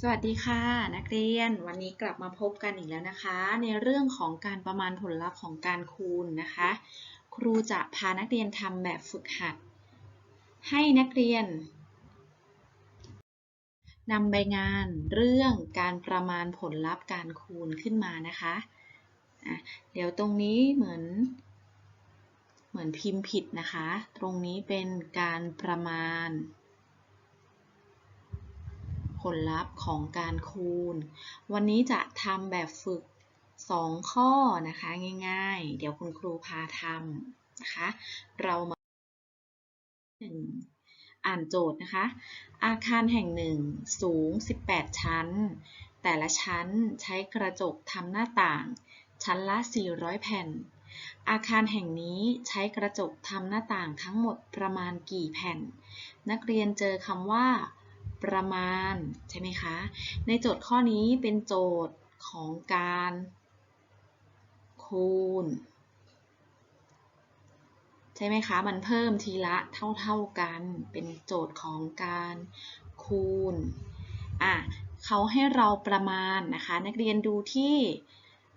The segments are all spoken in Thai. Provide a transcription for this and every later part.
สวัสดีค่ะ นักเรียนวันนี้กลับมาพบกันอีกแล้วนะคะ ในเรื่องของการประมาณผลลัพธ์ของการคูณนะคะ ครูจะพานักเรียนทำแบบฝึกหัด ให้นักเรียนนำใบงานเรื่องการประมาณผลลัพธ์การคูณขึ้นมานะคะะเดี๋ยวตรงนี้เหมือน เหมือนพิมพ์ผิดนะคะ ตรงนี้เป็นการประมาณ ผลลัพธ์ของการคูณ วันนี้จะทำแบบฝึก 2 ข้อนะคะง่ายๆ เดี๋ยวคุณครูพาทำนะคะ เรามาอ่านโจทย์นะคะ อาคารแห่งหนึ่งสูง 18 ชั้น แต่ละชั้นใช้กระจกทำหน้าต่าง ชั้นละ 400 แผ่น อาคารแห่งนี้ใช้กระจกทำหน้าต่างทั้งหมดประมาณกี่แผ่น นักเรียนเจอคำว่า ประมาณ ใช่ไหมคะ ในโจทย์ข้อนี้เป็นโจทย์ของการคูณ ใช่ไหมคะ มันเพิ่มทีละเท่าๆกัน เป็นโจทย์ของการคูณอะเขาให้เราประมาณนะคะ นักเรียนดูที่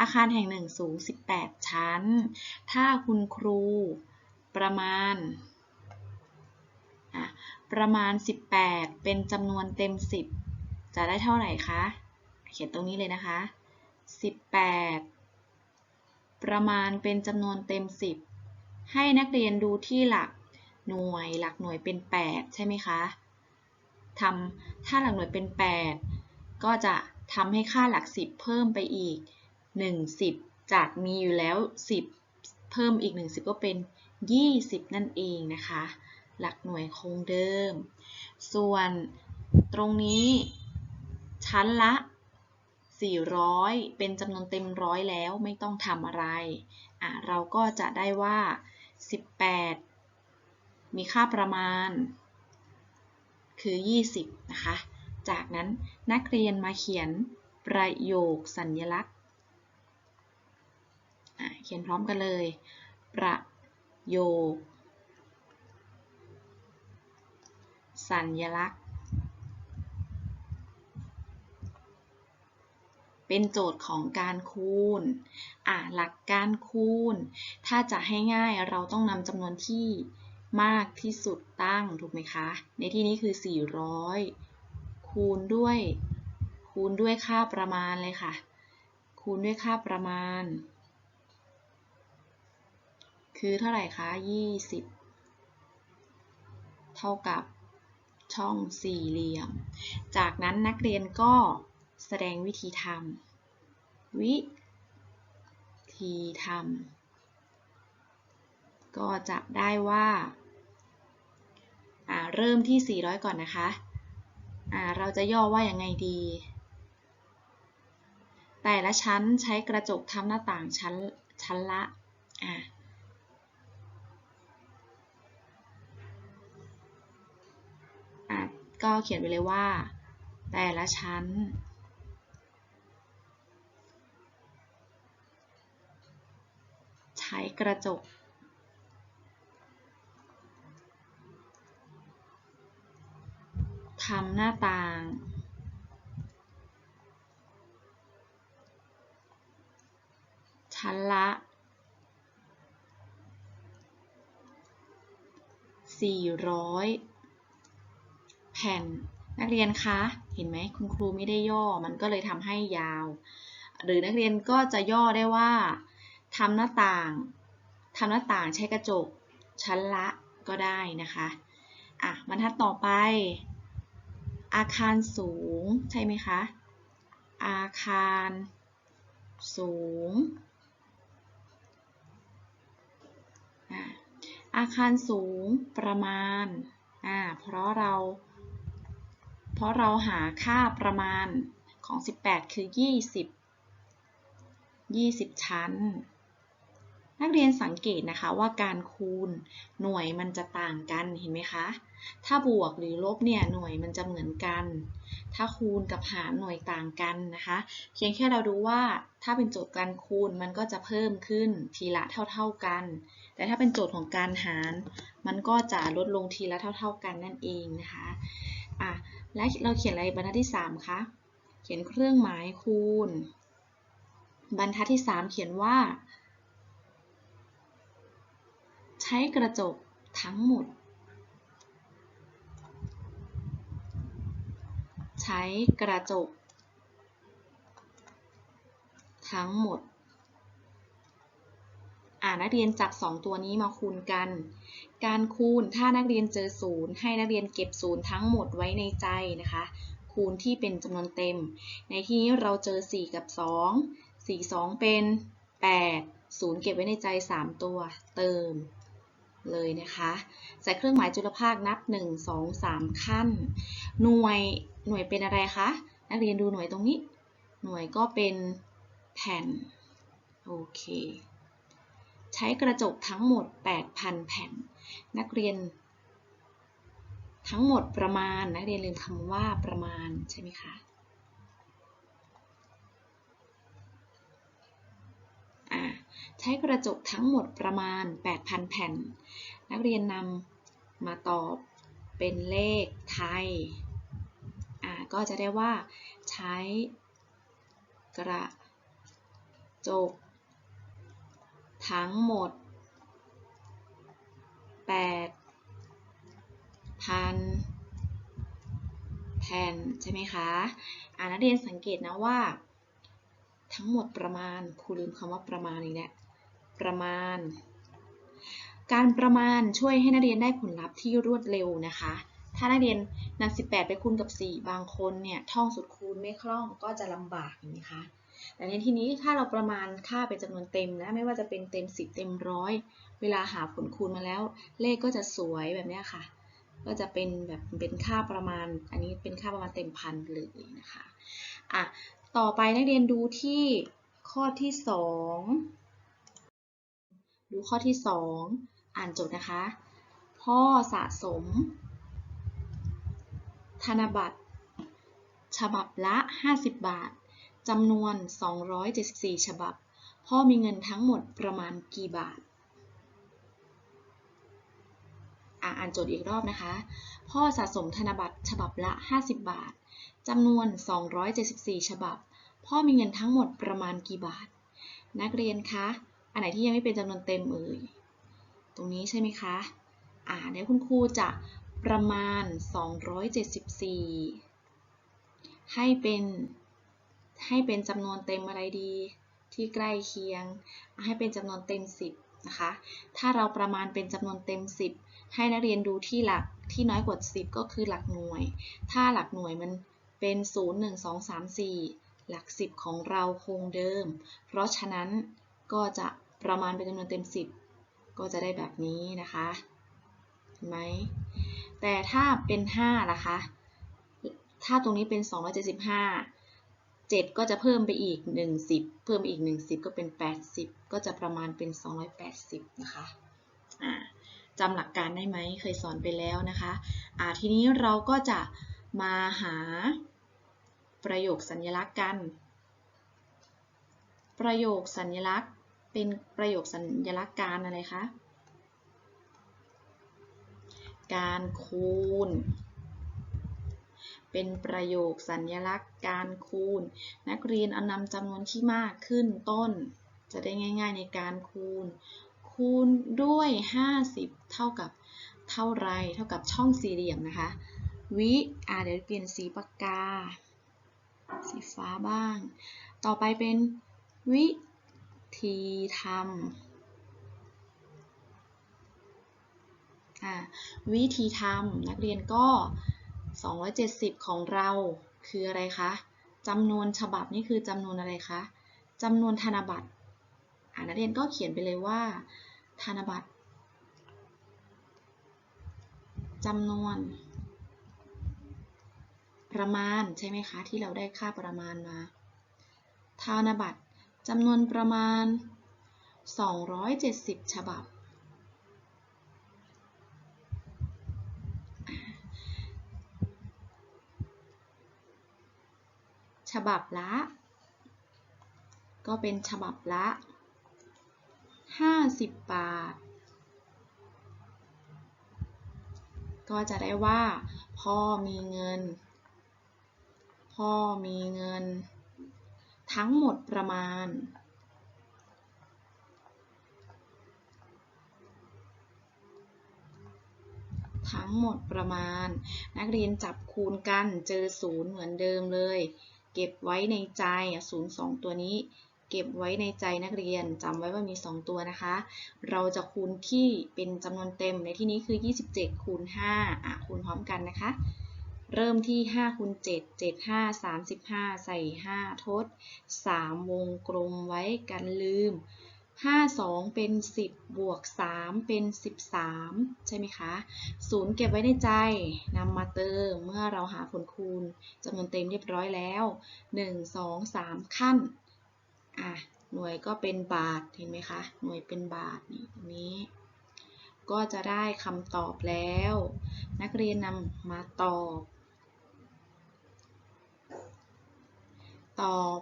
อาคารแห่งหนึ่งสูง 18 ชั้น ถ้าคุณครูประมาณ ประมาณ 18 เป็นจำนวนเต็ม 10 จะได้เท่าไหร่คะ เขียนตรงนี้เลยนะคะ 18 ประมาณเป็นจำนวนเต็ม 10 ให้นักเรียนดูที่หลักหน่วยหลักหน่วยเป็น 8 ใช่ไหมคะทำถ้าหลักหน่วยเป็น 8 ก็จะทำให้ค่าหลัก 10 เพิ่มไปอีก 1 10 จากมีอยู่แล้ว 10 เพิ่มอีก 1 10 ก็เป็น 20 นั่นเองนะคะ หลักหน่วยคงเดิม ส่วนตรงนี้ชั้นละ 400 เป็นจำนวนเต็มร้อยแล้วไม่ต้องทำอะไรอะเราก็จะได้ว่า 18 มีค่าประมาณ คือ 20 นะคะ จากนั้นนักเรียนมาเขียนประโยคสัญญลักษณ์เขียนพร้อมกันเลย ประโยค สัญลักษณ์ เป็นโจทย์ของการคูณอ่าหลักการคูณ ถ้าจะให้ง่ายเราต้องนำจำนวนที่มากที่สุดตั้งถูกไหมคะ ในที่นี้คือ 400 คูณด้วย คูณด้วยค่าประมาณเลยค่ะ คูณด้วยค่าประมาณ คือเท่าไหร่คะ 20 เท่ากับ ช่องสี่เหลี่ยม จากนั้นนักเรียนก็แสดงวิธีทำวิธีทำก็จะได้ว่าเริ่มที่ 400 ก่อนนะคะเราจะย่อว่ายังไงดี แต่ละชั้นใช้กระจกทำหน้าต่างชั้นชั้นละอ่า ก็เขียนไปเลยว่า แต่ละชั้น ใช้กระจก ทำหน้าต่าง ชั้นละ400 แผ่นนักเรียนคะ เห็นไหมคุณครูไม่ได้ย่อมันก็เลยทำให้ยาว หรือนักเรียนก็จะย่อได้ว่าทำหน้าต่างทำหน้าต่างใช้กระจกชั้นละก็ได้นะคะอะบรรทัดต่อไป อาคารสูงใช่ไหมคะ อาคารสูง อาคารสูงประมาณ อ่า เพราะเรา เพราะเราหาค่าประมาณของ 18 คือ 20 20 ชั้น นักเรียนสังเกตนะคะว่าการคูณหน่วยมันจะต่างกันเห็นไหมคะ ถ้าบวกหรือลบเนี่ยหน่วยมันจะเหมือนกัน ถ้าคูณกับหารหน่วยต่างกันนะคะ เพียงแค่เราดูว่าถ้าเป็นโจทย์การคูณมันก็จะเพิ่มขึ้นทีละเท่า ๆกัน แต่ถ้าเป็นโจทย์ของการหาร มันก็จะลดลงทีละเท่า ๆกันนั่นเองนะคะอะ และเราเขียนอะไรบรรทัดที่3คะเขียนเครื่องหมายคูณ บรรทัดที่ 3 เขียนว่า ใช้กระจกทั้งหมด ใช้กระจก ทั้งหมด อ่านักเรียนจับ 2 ตัวนี้มาคูณกัน การคูณถ้านักเรียนเจอศูนย์ให้นักเรียนเก็บศูนย์ทั้งหมดไว้ในใจนะคะ คูณที่เป็นจำนวนเต็ม ในที่นี้เราเจอ 4 กับ 2 4 2 เป็น 8 0 เก็บไว้ในใจ 3 ตัวเติมเลยนะคะใส่เครื่องหมายจุลภาคนับ 1 2 3 ขั้น หน่วยหน่วยเป็นอะไรคะ นักเรียนดูหน่วยตรงนี้ หน่วยก็เป็นแผ่น โอเค ใช้กระจกทั้งหมด 8,000 แผ่น นักเรียน ทั้งหมดประมาณ นักเรียนลืมคำว่าประมาณใช่ไหมคะใช้กระจกทั้งหมดประมาณ 8,000 แผ่น นักเรียนนำมาตอบเป็นเลขไทย ก็จะได้ว่าใช้กระจก ทั้งหมด8,000แผ่นใช่ไหมคะอ่านักเรียนสังเกตนะว่า ทั้งหมดประมาณครูลืมคำว่าประมาณอีกแล้วประมาณ การประมาณช่วยให้นักเรียนได้ผลลัพธ์ที่รวดเร็วนะคะ ถ้านักเรียนนำ18 ไปคูณกับ 4 บางคนเนี่ยท่องสุดคูณไม่คล่องก็จะลำบากอย่างนี้คะ แต่ในที่นี้ถ้าเราประมาณค่าเป็นจำนวนเต็มนะไม่ว่าจะเป็นเต็ม 10 เต็มร้อยเวลาหาผลคูณมาแล้ว เลขก็จะสวยแบบนี้ค่ะ ก็จะเป็นแบบเป็นค่าประมาณ อันนี้เป็นค่าประมาณเต็มพันเลยนะคะอะต่อไปนักเรียนดูที่ข้อที่ 2 ดูข้อที่ 2 อ่านจทย์นะคะ พ่อสะสม ธนบัตร ฉบับละ 50 บาท จำนวน 274 ฉบับ พ่อมีเงินทั้งหมดประมาณกี่บาท อ่านโจทย์อีกรอบนะคะ พ่อสะสมธนบัตรฉบับละ 50 บาท จำนวน 274 ฉบับ พ่อมีเงินทั้งหมดประมาณกี่บาท นักเรียนคะ อันไหนที่ยังไม่เป็นจำนวนเต็มเอ่ย ตรงนี้ใช่ไหมคะ อ่าเดี๋ยวคุณครูจะประมาณ 274 ให้เป็น ให้เป็นจำนวนเต็มอะไรดีที่ใกล้เคียง ให้เป็นจำนวนเต็ม 10นะคะ ถ้าเราประมาณเป็นจำนวนเต็ม 10 ให้นักเรียนดูที่หลักที่น้อยกว่า 10 ก็คือหลักหน่วย ถ้าหลักหน่วยมันเป็น 0 1 2 3 4 หลัก 10 ของเราคงเดิม เพราะฉะนั้นก็จะประมาณเป็นจำนวนเต็ม 10 ก็จะได้แบบนี้นะคะเห็นไหมแต่ถ้าเป็น5ล่ะคะ ถ้าตรงนี้เป็น 275 7 ก็จะเพิ่มไปอีก1 0เพิ่มอีก1 0 ก็เป็น 80 ก็จะประมาณเป็น 280 นะคะจำหลักการได้ไหมเคยสอนไปแล้วนะคะะทีนี้เราก็จะมาหาประโยคสัญลักษณ์กัน ประโยคสัญลักษณ์เป็นประโยคสัญลักษณ์การอะไรคะ การคูณ เป็นประโยคสัญลักษณ์การคูณ นักเรียนเอานำจำนวนที่มากขึ้นต้น จะได้ง่าย ๆในการคูณ คูณด้วย 50 เท่ากับเท่าไร เท่ากับช่องสี่เหลี่ยมนะคะ วิอ่าเดี๋ยวเปลี่ยนสีปากกา สีฟ้าบ้าง ต่อไปเป็นวิธีทำวิธีทำนักเรียนก็ 270 ของเราคืออะไรคะจำนวนฉบับนี่คือจำนวนอะไรคะจำนวนธนบัตรนักเรียนก็เขียนไปเลยว่า ธนบัตรจำนวน ประมาณใช่ไหมคะที่เราได้ค่าประมาณมาธนบัตรจำนวนประมาณ 270 ฉบับ ฉบับละ ก็เป็นฉบับละ 50 บาท ก็จะได้ว่า พ่อมีเงิน พ่อมีเงิน ทั้งหมดประมาณทั้งหมดประมาณ นักเรียนจับคูณกันเจอศูนย์เหมือนเดิมเลย เก็บไว้ในใจศูนย์สองตัวนี้ เก็บไว้ในใจนักเรียนจำไว้ว่ามี 2 ตัวนะคะ เราจะคูณที่เป็นจำนวนเต็มในที่นี้คือ 27 คูณ5อะคูณพร้อมกันนะคะ เริ่มที่5คูณ7 7 5 35 ใส่ 5 ทด 3 วงกลมไว้กันลืม 5 2 เป็น 10 บวก 3 เป็น 13 ใช่ไหมคะ0เก็บไว้ในใจนำมาเติมเมื่อเราหาผลคูณจำนวนเต็มเรียบร้อยแล้ว 1 2 3 ขั้นอะหน่วยก็เป็นบาทเห็นไหมคะ หน่วยเป็นบาทนี่ตรงนี้ ก็จะได้คำตอบแล้ว นักเรียนนำมาตอบ ตอบ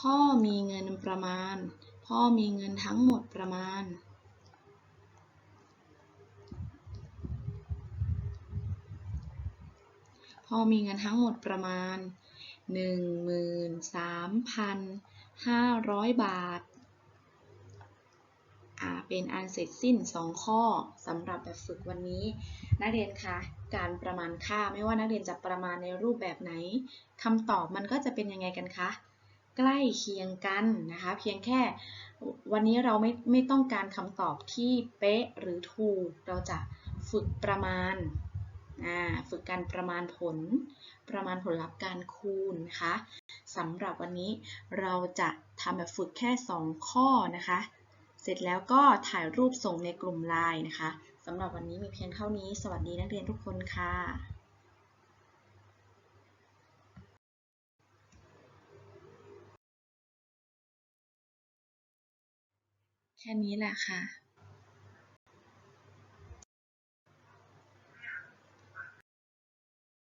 พ่อมีเงินประมาณ พ่อมีเงินทั้งหมดประมาณพ่อมีเงินทั้งหมดประมาณ 13,500 บาท อ่า เป็นอันเสร็จสิ้น 2 ข้อสำหรับแบบฝึกวันนี้ นักเรียนคะการประมาณค่าไม่ว่านักเรียนจะประมาณในรูปแบบไหนคำตอบมันก็จะเป็นยังไงกันคะ ใกล้เคียงกันนะคะ เพียงแค่วันนี้เราไม่ไม่ต้องการคำตอบที่เป๊ะหรือถูก เราจะฝึกประมาณ ฝึกการประมาณผล ประมาณผลลัพธ์การคูณนะคะสำหรับวันนี้เราจะทำแบบฝึกแค่ 2 ข้อนะคะ เสร็จแล้วก็ถ่ายรูปส่งในกลุ่มไลน์นะคะสำหรับวันนี้มีเพียงเท่านี้ สวัสดีนักเรียนทุกคนค่ะ แค่นี้แหละค่ะ